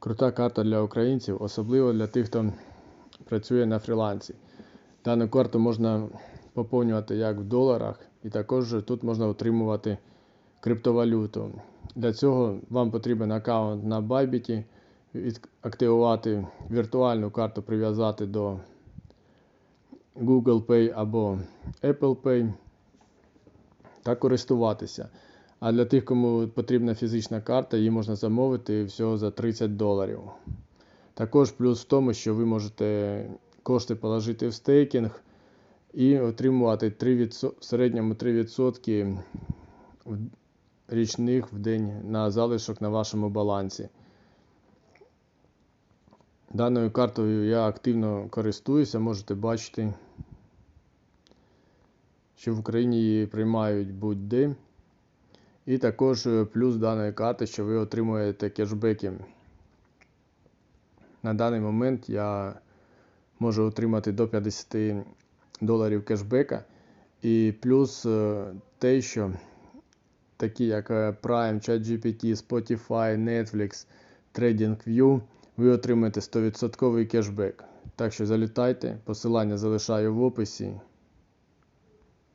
Крута карта для українців, особливо для тих, хто працює на фрілансі. Дану карту можна поповнювати як в доларах, і також тут можна отримувати криптовалюту. Для цього вам потрібен аккаунт на Bybit, активувати віртуальну карту, прив'язати до Google Pay або Apple Pay та користуватися. А для тих, кому потрібна фізична карта, її можна замовити всього за 30 доларів. Також плюс в тому, що ви можете кошти положити в стейкінг і отримувати 3%, в середньому 3% в- річних в день на залишок на вашому балансі. Даною картою я активно користуюся, можете бачити, що в Україні її приймають будь-де. І також е, плюс даної карти, що ви отримуєте кешбеки. На даний момент я можу отримати до 50 доларів кешбека. І плюс е, те, що такі як е, Prime, ChatGPT, Spotify, Netflix, TradingView, ви отримаєте 100% кешбек. Так що залітайте, посилання залишаю в описі.